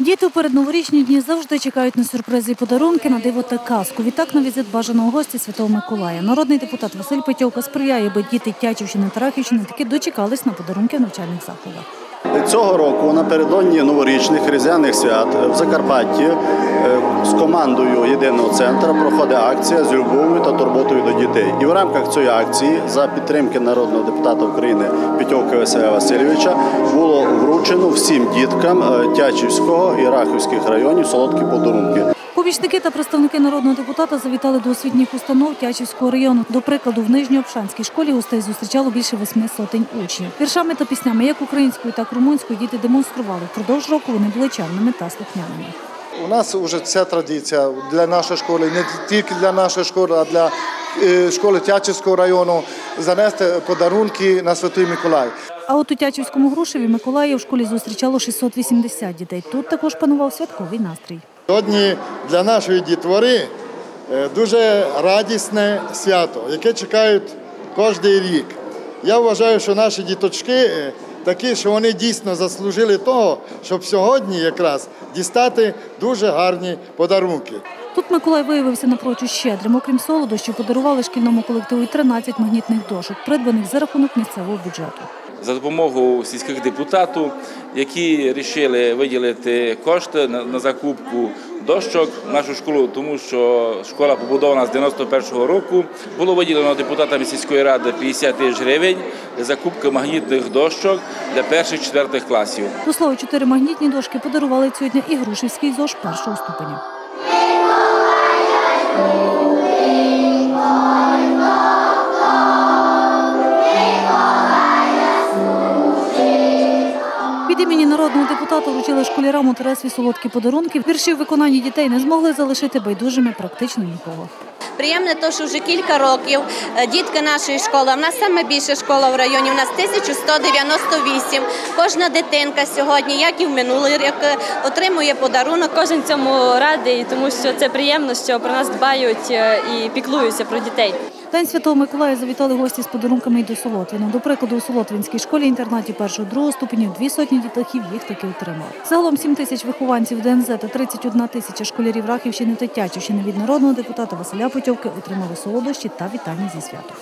Діти у передноворічні дні завжди чекають на сюрпризи і подарунки на диво та казку. Відтак на візит бажаного гостя Святого Миколая. Народний депутат Василь Петьовка сприяє, аби діти Тячівщини та Рахівщини таки дочекались на подарунки в навчальних закладах. Цього року напередодні новорічних різдвяних свят в Закарпатті е, з командою єдиного центру проходить акція з любов'ю та турботою до дітей. І в рамках цієї акції за підтримки народного депутата України Петьовки Василя Васильовича було вручено всім діткам е, Тячівського і Рахівських районів солодкі подарунки. Помічники та представники народного депутата завітали до освітніх установ Тячівського району. До прикладу, в Нижньообшанській школі гостей зустрічало більше восьми сотень учнів. Віршами та піснями, як українською, так і румунською, діти демонстрували. Впродовж року вони були чарними та слухняними. У нас вже ця традиція для нашої школи, не тільки для нашої школи, а для е, школи Тячівського району занести подарунки на Святий Миколай. А от у Тячівському Грушеві Миколая в школі зустрічало 680 дітей. Тут також панував святковий настрій. Сьогодні для нашої дітвори е, дуже радісне свято, яке чекають кожний рік. Я вважаю, що наші діточки е, такі, що вони дійсно заслужили того, щоб сьогодні якраз дістати дуже гарні подарунки. Тут Миколай виявився напрочуд щедрим. Окрім солодощів, подарували шкільному колективу й 13 магнітних дошок, придбаних за рахунок місцевого бюджету. за допомогою сільських депутатів, які вирішили виділити кошти на закупку дощок в нашу школу, тому що школа побудована з 91-го року. Було виділено депутатами сільської ради 50 тисяч гривень закупки магнітних дощок для перших четвертих класів. До слова, чотири магнітні дошки подарували сьогодні і Грушівський ЗОЖ першого ступеня. Народного депутата вручили школярам у Тересві солодкі подарунки. Вірші в виконанні дітей не змогли залишити байдужими практично нікого. Приємне, то що вже кілька років е, дітки нашої школи. У нас саме більша школа в районі. У нас 1198. Кожна дитинка сьогодні, як і в минулий рік, е, отримує подарунок. Кожен цьому радий, тому що це приємно, що про нас дбають е, і піклуються про дітей. День Святого Миколая завітали гості з подарунками й до Солотвіна. До прикладу, у Солотвінській школі інтернаті першого другого ступенів дві сотні дітлахів їх таки отримали. Загалом 7 тисяч вихованців ДНЗ та 31 тисяча школярів Рахівщини та Тячівщини від народного депутата Василя Путьовки отримали солодощі та вітання зі святом.